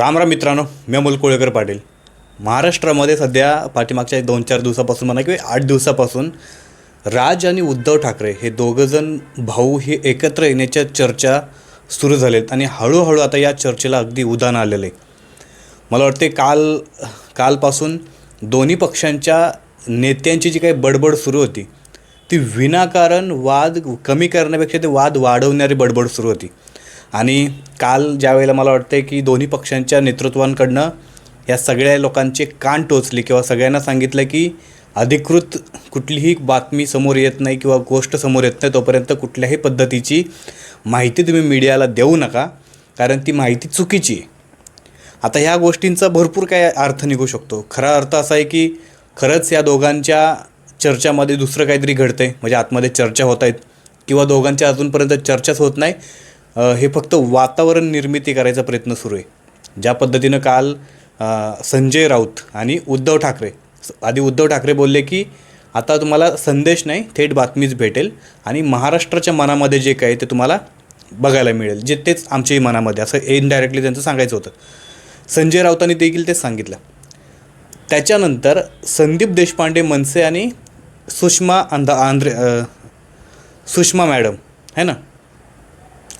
राम राम मित्रांनो मी अमोल कोळेकर पाटील. महाराष्ट्रामध्ये सध्या पाठीमागच्या दोन चार दिवसापासून म्हणा किंवा आठ दिवसापासून राज आणि उद्धव ठाकरे हे दोघंजण भाऊ हे एकत्र येण्याच्या चर्चा सुरू झालेत आणि हळूहळू आता या चर्चेला अगदी उदाहरण आलेलं आहे. मला वाटते काल कालपासून दोन्ही पक्षांच्या नेत्यांची जी काही बडबड सुरू होती ती विनाकारण वाद कमी करण्यापेक्षा ते वाद वाढवणारी बडबड सुरू होती. आणि काल ज्या वेळेला मला वाटतं की दोन्ही पक्षांच्या नेतृत्वांकडनं या सगळ्या लोकांचे कान टोचले किंवा सगळ्यांना सांगितलं की अधिकृत कुठलीही बातमी समोर येत नाही किंवा गोष्ट समोर येत नाही तोपर्यंत कुठल्याही पद्धतीची माहिती तुम्ही मीडियाला देऊ नका कारण ती माहिती चुकीची आहे. आता ह्या गोष्टींचा भरपूर काय अर्थ निघू शकतो. खरा अर्थ असा आहे की खरंच या दोघांच्या चर्चामध्ये दुसरं काहीतरी घडतं आहे म्हणजे आतमध्ये चर्चा होत आहेत किंवा दोघांच्या अजूनपर्यंत चर्चाच होत नाही हे फक्त वातावरण निर्मिती करायचा प्रयत्न सुरू आहे. ज्या पद्धतीनं काल संजय राऊत आणि उद्धव ठाकरे आधी उद्धव ठाकरे बोलले की आता तुम्हाला संदेश नाही थेट बातमीच भेटेल आणि महाराष्ट्राच्या मनामध्ये जे काही ते तुम्हाला बघायला मिळेल जे तेच आमच्याही मनामध्ये असं इनडायरेक्टली त्यांचं सांगायचं होतं. संजय राऊतांनी देखील तेच सांगितलं. त्याच्यानंतर संदीप देशपांडे मनसे आणि सुषमा अंधा आंध्रे सुषमा मॅडम है ना?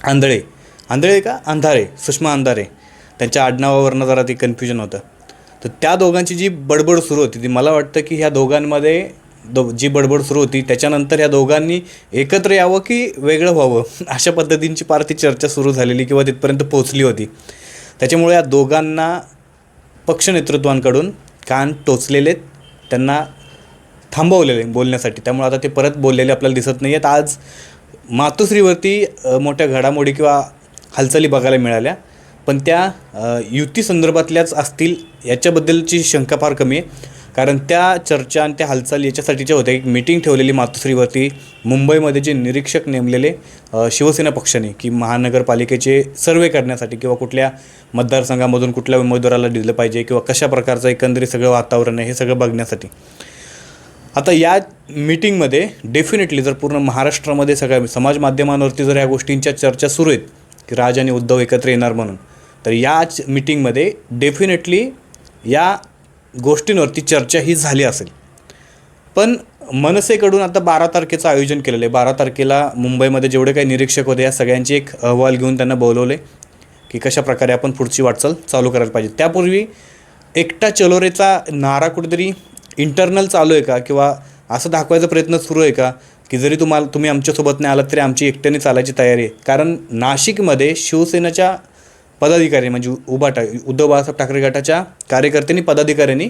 आंधळे. आंधळे का? अंधारे. सुषमा अंधारे. त्यांच्या आडनावावरनं जरा ते कन्फ्युजन होतं. तर त्या दोघांची जी बडबड सुरू होती ती मला वाटतं की ह्या दोघांमध्ये दो जी बडबड सुरू होती त्याच्यानंतर ह्या दोघांनी एकत्र यावं की वेगळं व्हावं? अशा पद्धतींची फार ती चर्चा सुरू झालेली किंवा तिथपर्यंत पोचली होती. त्याच्यामुळे या दोघांना पक्षनेतृत्वांकडून कान टोचलेले त्यांना थांबवलेले बोलण्यासाठी. त्यामुळे आता ते परत बोललेले आपल्याला दिसत नाही आहेत आज मातोश्रीवरती मोठ्या घडामोडी किंवा हालचाली बघायला मिळाल्या. पण त्या युती संदर्भातल्याच असतील याच्याबद्दलची शंका फार कमी आहे. कारण त्या चर्चा आणि त्या हालचाली याच्यासाठीच्या होत्या. एक मीटिंग ठेवलेली मातोश्रीवरती मुंबईमध्ये जे निरीक्षक नेमलेले शिवसेना पक्षाने की महानगरपालिकेचे सर्वे करण्यासाठी किंवा कुठल्या मतदारसंघामधून कुठल्या उमेदवाराला दिलं पाहिजे किंवा कशा प्रकारचं एकंदरीत सगळं वातावरण आहे हे सगळं बघण्यासाठी. आता या मीटिंगमध्ये डेफिनेटली जर पूर्ण महाराष्ट्रामध्ये सगळ्या समाज माध्यमांवरती जर या गोष्टींच्या चर्चा सुरू आहेत की राज आणि उद्धव एकत्र येणार म्हणून तर याच मीटिंगमध्ये डेफिनेटली या गोष्टींवरती चर्चा ही झाली असेल. पण मनसेकडून आता बारा तारखेचं आयोजन केलेलं आहे. बारा तारखेला मुंबईमध्ये जेवढे काही निरीक्षक होते या सगळ्यांचे एक अहवाल घेऊन त्यांना बोलवले की कशा प्रकारे आपण पुढची वाटचाल चालू करायला पाहिजे. त्यापूर्वी एकटा चलोरेचा नारा कुठेतरी इंटरनल चालू आहे का? किंवा असं दाखवायचा प्रयत्न सुरू आहे का? की जरी तुम्हाला तुम्ही आमच्यासोबत नाही आलात तरी आमची एकट्याने चालायची तयारी आहे. कारण नाशिकमध्ये शिवसेनेच्या पदाधिकारी म्हणजे उबाटा उद्धव बाळासाहेब ठाकरे गटाच्या कार्यकर्त्यांनी पदाधिकाऱ्यांनी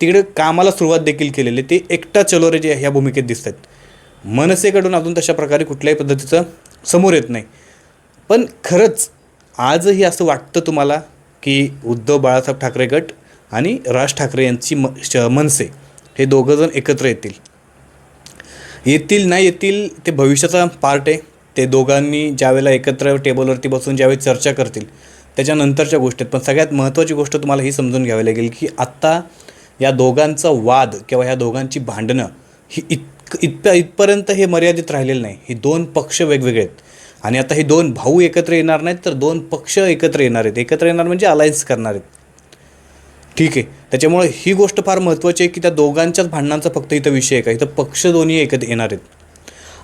तिकडे कामाला सुरुवात देखील केलेली ते एकटा चलोरे जे ह्या भूमिकेत दिसत आहेत मनसेकडून अजून तशा प्रकारे कुठल्याही पद्धतीचं समोर येत नाही. पण खरंच आजही असं वाटतं तुम्हाला की उद्धव बाळासाहेब ठाकरे गट आणि राज ठाकरे यांची म मनसे हे दोघंजण एकत्र येतील. येतील नाही येतील ते भविष्याचा पार्ट आहे. ते दोघांनी ज्यावेळेला एकत्र टेबलवरती बसून ज्यावेळी चर्चा करतील त्याच्यानंतरच्या गोष्टीत पण सगळ्यात महत्त्वाची गोष्ट तुम्हाला ही समजून घ्यावी लागेल की आत्ता या दोघांचा वाद किंवा ह्या दोघांची भांडणं ही इत इथप इथपर्यंत हे मर्यादित राहिलेलं नाही. ही दोन पक्ष वेगवेगळे आहेत. आणि आता हे दोन भाऊ एकत्र येणार नाहीत तर दोन पक्ष एकत्र येणार आहेत. एकत्र येणार म्हणजे अलायन्स करणार आहेत. ठीक आहे. त्याच्यामुळे ही गोष्ट फार महत्त्वाची आहे की त्या दोघांच्याच भांडणांचा फक्त इथं विषय आहे का? इथं पक्ष दोन्ही एकत्र येणार आहेत.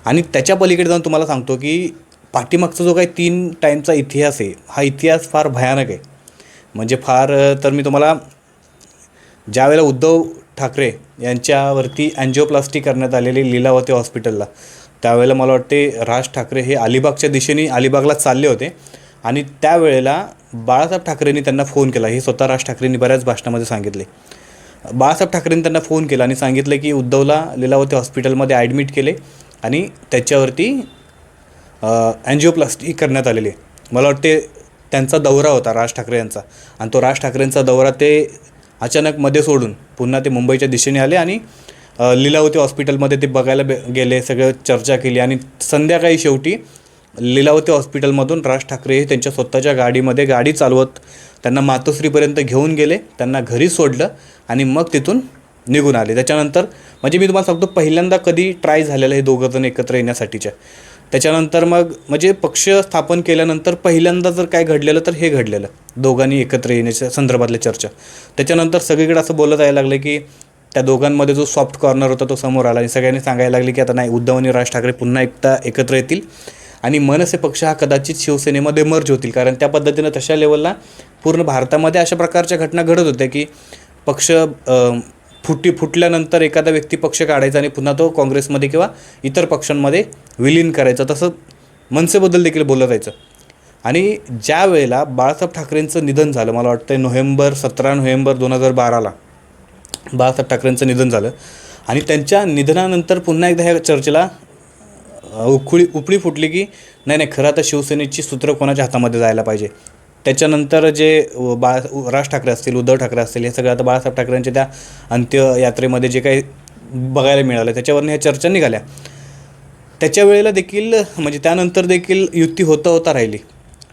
आणि त्याच्या पलीकडे जाऊन तुम्हाला सांगतो की पाठीमागचा जो काही तीन टाईमचा इतिहास आहे हा इतिहास फार भयानक आहे. म्हणजे फार तर मी तुम्हाला ज्यावेळेला उद्धव ठाकरे यांच्यावरती अँजिओप्लास्टी करण्यात आलेली लीलावती हॉस्पिटलला त्यावेळेला मला वाटते राज ठाकरे हे अलिबागच्या दिशेने अलिबागला चालले होते. आणि त्यावेळेला बाळासाहेब ठाकरेंनी त्यांना फोन केला. हे स्वतः राज ठाकरेंनी बऱ्याच भाषणामध्ये सांगितले. बाळासाहेब ठाकरेंनी त्यांना फोन केला आणि सांगितलं की उद्धवला लीलावती हॉस्पिटलमध्ये ॲडमिट केले आणि त्याच्यावरती अँजिओप्लास्टी करण्यात आलेली मला वाटते त्यांचा दौरा होता राज ठाकरे यांचा. आणि तो राज ठाकरेंचा दौरा ते अचानक मध्ये सोडून पुन्हा ते मुंबईच्या दिशेने आले आणि लिलावती लीलावती हॉस्पिटलमध्ये ते बघायला बे गेले सगळं चर्चा केली आणि संध्याकाळी शेवटी लिलावती हॉस्पिटलमधून राज ठाकरे हे त्यांच्या स्वतःच्या गाडीमध्ये गाडी चालवत त्यांना मातोश्रीपर्यंत घेऊन गेले त्यांना घरी सोडलं आणि मग तिथून निघून आले. त्याच्यानंतर म्हणजे मी तुम्हाला सांगतो पहिल्यांदा कधी ट्राय झालेलं हे दोघं जण एकत्र येण्यासाठीच्या. त्याच्यानंतर मग म्हणजे पक्ष स्थापन केल्यानंतर पहिल्यांदा जर काय घडलेलं तर हे घडलेलं दोघांनी एकत्र येण्याच्या संदर्भातल्या चर्चा. त्याच्यानंतर सगळीकडे असं बोलत यायला लागलं की त्या दोघांमध्ये जो सॉफ्ट कॉर्नर होता तो समोर आला आणि सगळ्यांनी सांगायला लागले की आता नाही उद्धव आणि राज ठाकरे पुन्हा एकदा एकत्र येतील. आणि मनसे पक्ष हा कदाचित शिवसेनेमध्ये मर्ज होतील. कारण त्या पद्धतीनं तशा लेवलला पूर्ण भारतामध्ये अशा प्रकारच्या घटना घडत होत्या की पक्ष फुटी फुटल्यानंतर एखादा व्यक्ती पक्ष काढायचा आणि पुन्हा तो काँग्रेसमध्ये किंवा इतर पक्षांमध्ये विलीन करायचा. तसं मनसेबद्दल देखील बोललं जायचं आणि ज्या वेळेला बाळासाहेब ठाकरेंचं निधन झालं मला वाटतं नोव्हेंबर सतरा नोव्हेंबर दोन हजार बाराला बाळासाहेब ठाकरेंचं निधन झालं. आणि त्यांच्या निधनानंतर पुन्हा एकदा ह्या चर्चेला उखळी उपळी फुटली की नाही नाही खरं आता शिवसेनेची सूत्र कोणाच्या हातामध्ये जायला पाहिजे? त्याच्यानंतर जे बाळा बाळ राज ठाकरे असतील उद्धव ठाकरे असतील हे सगळं आता बाळासाहेब ठाकरेंच्या त्या अंत्ययात्रेमध्ये जे काही बघायला मिळालं त्याच्यावरनं ह्या चर्चा निघाल्या. त्याच्या वेळेला देखील म्हणजे त्यानंतर देखील युती होता होता राहिली.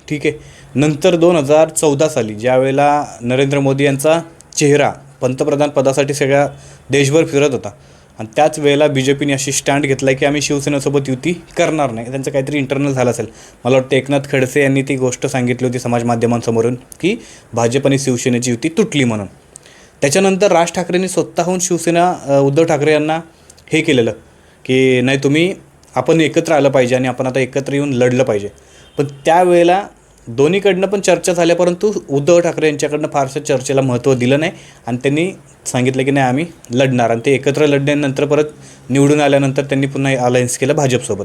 ठीक आहे. नंतर दोन हजार चौदा साली ज्या वेळेला नरेंद्र मोदी यांचा चेहरा पंतप्रधान पदासाठी सगळ्या देशभर फिरत होता. आणि त्याच वेळेला बी जे पीने अशी स्टँड घेतला की आम्ही शिवसेनेसोबत युती करणार नाही. त्यांचं काहीतरी इंटरनल झालं असेल. मला वाटतं एकनाथ खडसे यांनी ती गोष्ट सांगितली होती समाज माध्यमांसमोरून की भाजप आणि शिवसेनेची युती तुटली म्हणून. त्याच्यानंतर राज ठाकरेंनी स्वतःहून शिवसेना उद्धव ठाकरे यांना हे केलेलं की नाही तुम्ही आपण एकत्र आलं पाहिजे आणि आपण आता एकत्र येऊन लढलं पाहिजे. पण त्यावेळेला दोन्हीकडनं पण चर्चा झाल्या परंतु उद्धव ठाकरे यांच्याकडनं फारसं चर्चेला महत्त्व दिलं नाही आणि त्यांनी सांगितलं की नाही आम्ही लढणार आणि ते एकत्र लढल्यानंतर परत निवडून आल्यानंतर त्यांनी पुन्हा अलायन्स केलं भाजपसोबत.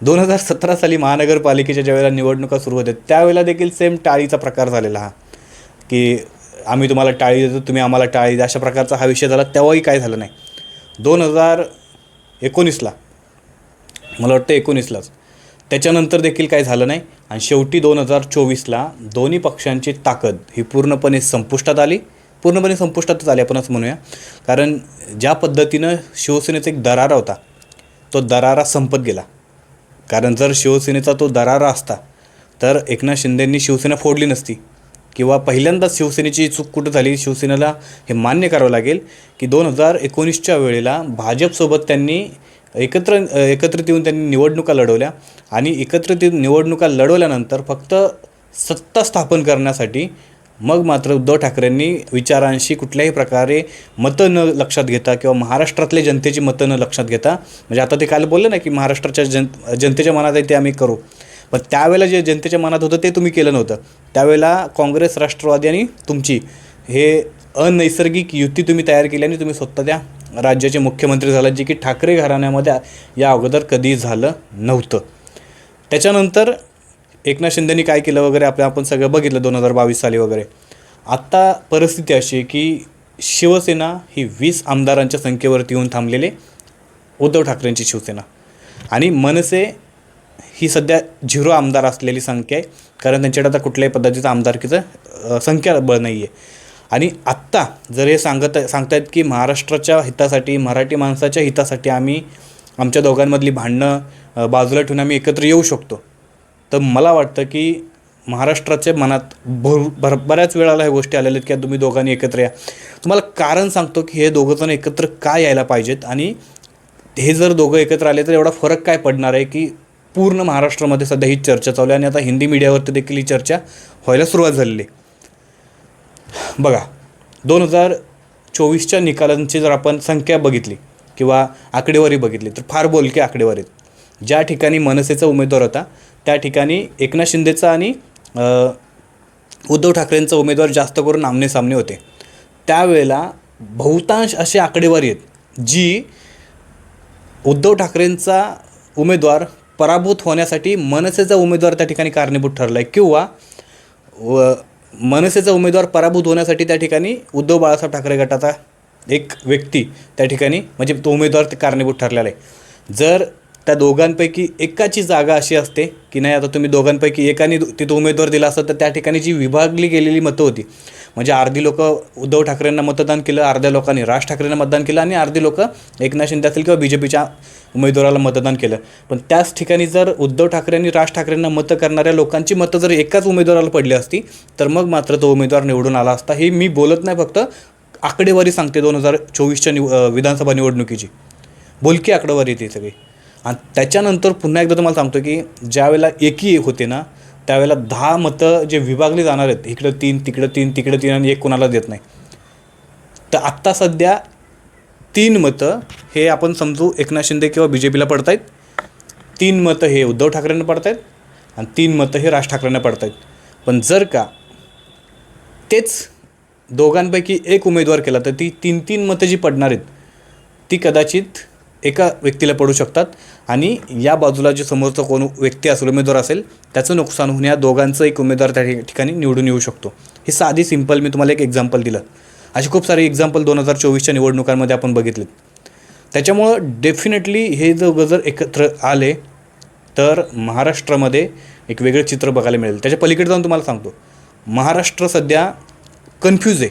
दोन हजार सतरा साली महानगरपालिकेच्या ज्यावेळेला निवडणुका सुरू होत्या त्यावेळेला देखील सेम टाळीचा प्रकार झालेला हा. की आम्ही तुम्हाला टाळी देतो तुम्ही आम्हाला टाळी द्या अशा प्रकारचा हा विषय झाला. तेव्हाही काय झालं नाही. दोन हजार एकोणीसला मला वाटतं एकोणीसलाच त्याच्यानंतर देखील काय झालं नाही. आणि शेवटी दोन हजार चोवीसला दोन्ही पक्षांची ताकद ही पूर्णपणे संपुष्टात आली. पूर्णपणे संपुष्टातच आली आपण असं म्हणूया. कारण ज्या पद्धतीनं शिवसेनेचा एक दरारा होता तो दरारा संपत गेला. कारण जर शिवसेनेचा तो दरारा असता तर एकनाथ शिंदेंनी शिवसेना फोडली नसती. किंवा पहिल्यांदाच शिवसेनेची चूक कुठं झाली शिवसेनेला हे मान्य करावं लागेल की दोन हजार एकोणीसच्या वेळेला भाजपसोबत त्यांनी एकत्र एकत्रित येऊन त्यांनी निवडणुका लढवल्या आणि एकत्रित येऊन निवडणुका लढवल्यानंतर फक्त सत्ता स्थापन करण्यासाठी मग मात्र उद्धव ठाकरेंनी विचारांशी कुठल्याही प्रकारे मतं न लक्षात घेता किंवा महाराष्ट्रातल्या जनतेची मतं न लक्षात घेता म्हणजे आता ते काल बोलले ना की महाराष्ट्राच्या जन जनतेच्या मनात आहे ते आम्ही करू. पण त्यावेळेला जे जनतेच्या मनात होतं ते तुम्ही केलं नव्हतं. त्यावेळेला काँग्रेस राष्ट्रवादी आणि तुमची हे अनैसर्गिक युती तुम्ही तयार केली आणि तुम्ही स्वतः त्या राज्याचे मुख्यमंत्री झाला जे की ठाकरे घराण्यामध्ये या अगोदर कधी झालं नव्हतं. त्याच्यानंतर एकनाथ शिंदेनी काय केलं वगैरे? आपल्या आपण सगळं बघितलं दोन हजार बावीस साली वगैरे. आत्ता परिस्थिती अशी आहे की शिवसेना ही वीस आमदारांच्या संख्येवरती येऊन थांबलेले उद्धव ठाकरेंची शिवसेना. आणि मनसे ही सध्या झिरो आमदार असलेली संख्या आहे. कारण त्यांच्याकडे आता कुठल्याही पद्धतीचं आमदारकीचं संख्या ब नाही आहे आणि आत्ता जर हे सांगत सांगतायत की महाराष्ट्राच्या हितासाठी मराठी माणसाच्या हितासाठी आम्ही आमच्या दोघांमधली भांडणं बाजूला ठेवून आम्ही एकत्र येऊ शकतो. तर मला वाटतं की महाराष्ट्राच्या मनात भर भर बऱ्याच वेळाला ह्या गोष्टी आलेल्या आहेत की तुम्ही दोघांनी एकत्र या. तुम्हाला कारण सांगतो की हे दोघंजण एकत्र का यायला पाहिजेत आणि हे जर दोघं एकत्र आले तर एवढा फरक काय पडणार आहे की पूर्ण महाराष्ट्रामध्ये सध्या ही चर्चा चालू आहे आणि आता हिंदी मीडियावरती देखील ही चर्चा व्हायला सुरुवात झालेली आहे. बघा दोन हजार चोवीसच्या निकालांची जर आपण संख्या बघितली किंवा आकडेवारी बघितली तर फार बोलके आकडेवारी आहेत. ज्या ठिकाणी मनसेचा उमेदवार होता त्या ठिकाणी एकनाथ शिंदेचा आणि उद्धव ठाकरेंचा उमेदवार जास्त करून आमने सामने होते त्यावेळेला बहुतांश अशी आकडेवारी आहेत जी उद्धव ठाकरेंचा उमेदवार पराभूत होण्यासाठी मनसेचा उमेदवार त्या ठिकाणी कारणीभूत ठरला आहे किंवा व मनसेचा उमेदवार पराभूत होण्यासाठी त्या ठिकाणी उद्धव बाळासाहेब ठाकरे गटाचा एक व्यक्ती त्या ठिकाणी म्हणजे तो उमेदवार कारणीभूत ठरलेला आहे. जर त्या दोघांपैकी एकाची जागा अशी असते की नाही आता तुम्ही दोघांपैकी एकाने तिथं उमेदवार दिला असता तर त्या ठिकाणी जी विभागली गेलेली मतं होती म्हणजे अर्धी लोक उद्धव ठाकरेंना मतदान केलं अर्ध्या लोकांनी. राज ठाकरेंना मतदान केलं आणि अर्धी लोक एकनाथ शिंदे असतील किंवा बी जे पीच्या उमेदवाराला मतदान केलं. पण त्याच ठिकाणी जर उद्धव ठाकरे आणि राज ठाकरेंना मतं करणाऱ्या लोकांची मतं जर एकाच उमेदवाराला पडली असती तर मग मात्र तो उमेदवार निवडून आला असता. हे मी बोलत नाही फक्त आकडेवारी सांगते दोन हजार चोवीसच्या निव विधानसभा निवडणुकीची. बोलकी आकडेवारी ती सगळी. आणि त्याच्यानंतर पुन्हा एकदा तुम्हाला सांगतो की ज्यावेळेला एकी होते ना त्यावेळेला दहा मतं जे विभागली जाणार आहेत इकडं तीन तिकडं तीन तिकडं तीन आणि एक कोणाला देत नाही. तर आत्ता सध्या तीन मतं हे आपण समजू एकनाथ शिंदे किंवा बी जे पीला पडत आहेत तीन मतं हे उद्धव ठाकरेंना पडत आहेत आणि तीन मतं हे राज ठाकरेंना पडत आहेत पण जर का तेच दोघांपैकी एक उमेदवार केला तर ती तीन तीन मतं जी पडणार आहेत ती कदाचित एका व्यक्तीला पडू शकतात. आणि या बाजूला जे समोरचा कोण व्यक्ती असेल उमेदवार असेल त्याचं नुकसान होऊन या दोघांचं एक उमेदवार त्या ठिकाणी निवडून येऊ शकतो. हे साधी सिंपल मी तुम्हाला एक एक्झाम्पल दिलं. असे खूप सारे एक्झाम्पल दोन हजार चोवीसच्या निवडणुकांमध्ये आपण बघितलेत. त्याच्यामुळं डेफिनेटली हे जो जर एकत्र आले तर महाराष्ट्रामध्ये एक वेगळं चित्र बघायला मिळेल. त्याच्या पलीकडे जाऊन तुम्हाला सांगतो. महाराष्ट्र सध्या कन्फ्यूज आहे.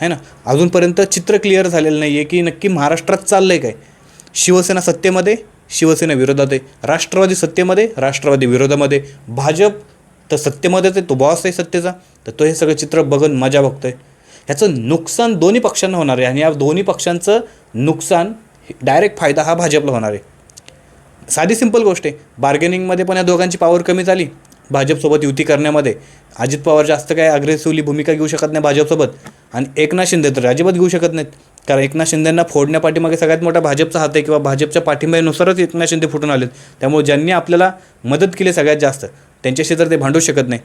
है ना? अजूनपर्यंत चित्र क्लिअर झालेलं नाही आहे की नक्की महाराष्ट्रात चाललं आहे काय. शिवसेना सत्तेमध्ये शिवसेना विरोधात आहे राष्ट्रवादी सत्तेमध्ये राष्ट्रवादी विरोधामध्ये. भाजप तर सत्तेमध्येच आहे तो बॉस आहे सत्तेचा. तर तो हे सगळं चित्र बघून मजा बघतोय. ह्याचं नुकसान दोन्ही पक्षांना होणार आहे आणि या दोन्ही पक्षांचं नुकसान डायरेक्ट फायदा हा भाजपला होणार आहे. साधी सिंपल गोष्ट आहे. बार्गेनिंगमध्ये पण या दोघांची पॉवर कमी झाली. भाजपसोबत युती करण्यामध्ये. अजित पवार जास्त काय अग्रेसिव्हली भूमिका घेऊ शकत नाही भाजपसोबत आणि एकनाथ शिंदे तर अजिबात घेऊ शकत नाहीत. कारण एकनाथ शिंदेंना फोडण्यापाठीमागे सगळ्यात मोठा भाजपचा हात आहे किंवा भाजपच्या पाठिंब्यानुसारच एकनाथ शिंदे फुटून आलेत. त्यामुळे ज्यांनी आपल्याला मदत केली सगळ्यात जास्त त्यांच्याशी तर ते भांडू शकत नाही.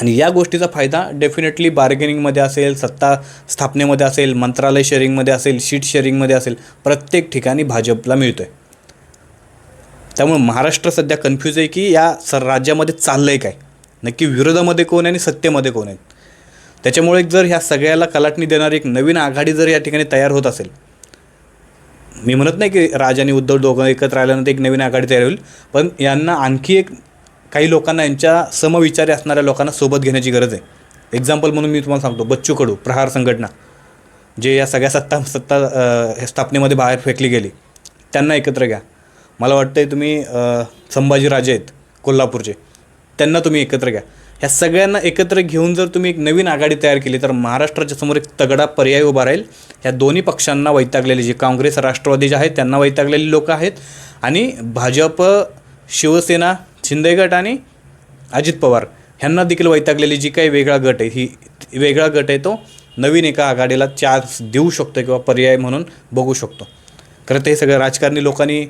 आणि या गोष्टीचा फायदा डेफिनेटली बार्गेनिंगमध्ये असेल सत्ता स्थापनेमध्ये असेल मंत्रालय शेअरिंगमध्ये असेल शीट शेअरिंगमध्ये असेल प्रत्येक ठिकाणी भाजपला मिळतो आहे त्यामुळे महाराष्ट्र सध्या कन्फ्यूज आहे की या सर राज्यामध्ये चाललं आहे काय? नक्की विरोधामध्ये कोण आहे आणि सत्तेमध्ये कोण आहे? त्याच्यामुळे जर ह्या सगळ्याला कलाटणी देणारी एक नवीन आघाडी जर या ठिकाणी तयार होत असेल मी म्हणत नाही की राज आणि उद्धव दोघं एकत्र आल्यानंतर एक नवीन आघाडी तयार होईल पण यांना आणखी एक काही लोकांना यांच्या समविचारी असणाऱ्या लोकांना सोबत घेण्याची गरज आहे. एक्झाम्पल म्हणून मी तुम्हाला सांगतो बच्चू कडू प्रहार संघटना जे या सगळ्या सत्ता सत्ता स्थापनेमध्ये बाहेर फेकली गेली त्यांना एकत्र घ्या. मला वाटतं तुम्ही संभाजीराजे आहेत कोल्हापूरचे त्यांना तुम्ही एकत्र घ्या. ह्या सगळ्यांना एकत्र घेऊन जर तुम्ही एक नवीन आघाडी तयार केली तर महाराष्ट्राच्या समोर एक तगडा पर्याय उभा राहील. ह्या दोन्ही पक्षांना वैतागलेले जे काँग्रेस राष्ट्रवादी जे आहेत त्यांना वैतागलेली लोकं आहेत. आणि भाजप शिवसेना शिंदे गट आणि अजित पवार ह्यांना देखील वैतागलेली जी काही वेगळा गट आहे ही वेगळा गट आहे तो नवीन एका आघाडीला चान्स देऊ शकतो किंवा पर्याय म्हणून बघू शकतो. खरं तर हे सगळं राजकारणी लोकांनी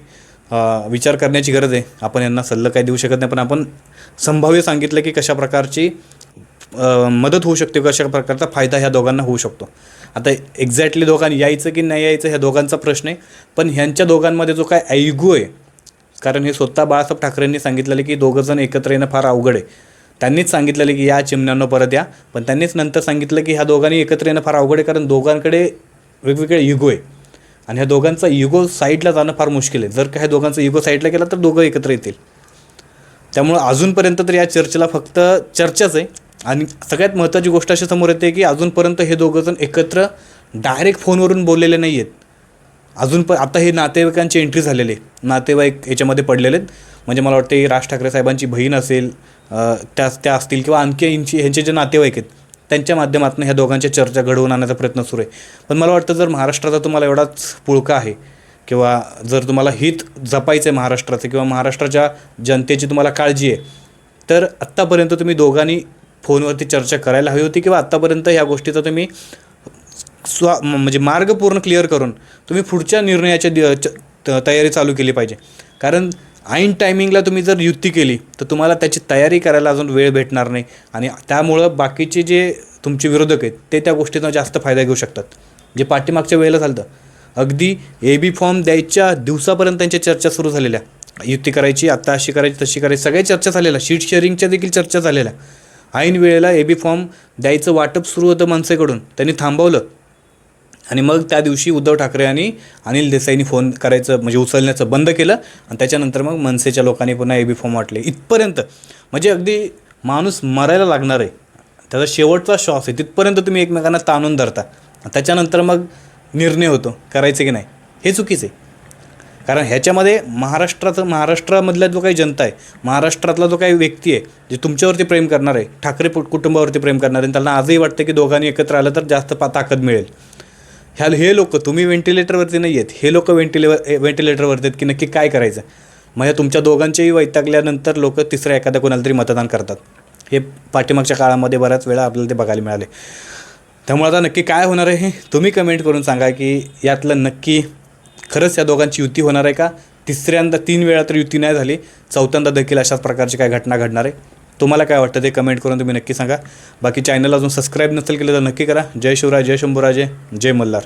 विचार करण्याची गरज आहे. आपण यांना सल्ला काही देऊ शकत नाही पण आपण संभाव्य सांगितलं की कशा प्रकारची मदत होऊ शकते कशा प्रकारचा फायदा ह्या दोघांना होऊ शकतो. आता एक्झॅक्टली दोघांनी यायचं की नाही यायचं ह्या दोघांचा प्रश्न आहे पण ह्यांच्या दोघांमध्ये जो काय ऐगू आहे कारण हे स्वतः बाळासाहेब ठाकरेंनी सांगितलेलं की दोघंजण एकत्र येणं फार अवघड आहे. त्यांनीच सांगितलेलं की या चिमण्यांना परत या पण त्यांनीच नंतर सांगितलं की ह्या दोघांनी एकत्र येणं फार अवघड आहे कारण दोघांकडे वेगवेगळे युगो आहे. आणि ह्या दोघांचा युगो साईडला जाणं फार मुश्किल आहे. जर का ह्या दोघांचा युगो साईडला गेला तर दोघं एकत्र येतील. त्यामुळं अजूनपर्यंत तर या चर्चेला फक्त चर्चाच आहे. आणि सगळ्यात महत्त्वाची गोष्ट अशी समोर येते की अजूनपर्यंत हे दोघंजण एकत्र डायरेक्ट फोनवरून बोललेले नाही आहेत अजून पण आता हे नातेवाईकांची एंट्री झालेली आहे नातेवाईक याच्यामध्ये पडलेले आहेत. म्हणजे मला वाटते राज ठाकरे साहेबांची बहीण असेल त्या त्या असतील किंवा आणखी यांची ह्यांचे जे नातेवाईक आहेत त्यांच्या माध्यमातून ह्या दोघांच्या चर्चा घडवून आणण्याचा प्रयत्न सुरू आहे. पण मला वाटतं जर महाराष्ट्राचा तुम्हाला एवढाच पुळका आहे किंवा जर तुम्हाला हित जपायचं आहे महाराष्ट्राचं किंवा महाराष्ट्राच्या जनतेची तुम्हाला काळजी आहे तर आत्तापर्यंत तुम्ही दोघांनी फोनवरती चर्चा करायला हवी होती किंवा आत्तापर्यंत ह्या गोष्टीचा तुम्ही स्वा म्हणजे मार्ग पूर्ण क्लिअर करून तुम्ही पुढच्या निर्णयाच्या च- त- तयारी चालू केली पाहिजे. कारण ऐन टायमिंगला तुम्ही जर युती केली तर तुम्हाला त्याची तयारी करायला अजून वेळ भेटणार नाही. आणि त्यामुळं बाकीचे जे तुमचे विरोधक आहेत ते त्या गोष्टीचा जास्त फायदा घेऊ शकतात. जे पाठीमागच्या वेळेला झालं अगदी ए बी फॉर्म द्यायच्या दिवसापर्यंत त्यांच्या चर्चा सुरू झालेल्या. युती करायची आत्ता अशी करायची तशी करायची सगळ्या चर्चा झालेल्या. शीट शेअरिंगच्या देखील चर्चा झालेल्या. ऐन वेळेला ए बी फॉर्म द्यायचं वाटप सुरू होतं माणसेकडून. त्यांनी थांबवलं. आणि मग त्या दिवशी उद्धव ठाकरे आणि अनिल देसाईंनी फोन करायचं म्हणजे उचलण्याचं बंद केलं आणि त्याच्यानंतर मग मनसेच्या लोकांनी पुन्हा ए बी फॉर्म वाटले. इथपर्यंत म्हणजे अगदी माणूस मरायला लागणार आहे. त्याचा शेवटचा श्वास आहे. तिथपर्यंत तुम्ही एकमेकांना ताणून धरता. त्याच्यानंतर मग निर्णय होतो करायचं की नाही. हे चुकीचं आहे. कारण ह्याच्यामध्ये महाराष्ट्राचं महाराष्ट्रामधला जो काही जनता आहे महाराष्ट्रातला जो काही व्यक्ती आहे जे तुमच्यावरती प्रेम करणार आहे ठाकरे कुटुंबावरती प्रेम करणार आहे त्यांना आजही वाटतं की दोघांनी एकत्र आलं तर जास्त पा ताकद मिळेल. ह्या हे लोक तुम्ही व्हेंटिलेटरवरती नाही आहेत हे लोक व्हेंटिलेवर व्हेंटिलेटरवरती आहेत की नक्की काय करायचं? मग या तुमच्या दोघांचेही वैतागल्यानंतर लोक तिसऱ्या एखाद्या कोणाला तरी मतदान करतात. हे पाठीमागच्या काळामध्ये बऱ्याच वेळा आपल्याला ते बघायला मिळाले. त्यामुळे आता नक्की काय होणार आहे हे तुम्ही कमेंट करून सांगा की यातलं नक्की खरंच या दोघांची युती होणार आहे का? तिसऱ्यांदा तीन वेळा तर युती नाही झाली. चौथ्यांदा देखील अशाच प्रकारची काय घटना घडणार आहे. तुम्हाला काय वाटतं ते कमेंट करून तुम्ही नक्की सांगा. बाकी चॅनल अजून सबस्क्राईब नसेल केलं तर नक्की करा. जय शिवराय जय शंभूराजे जय मल्हार.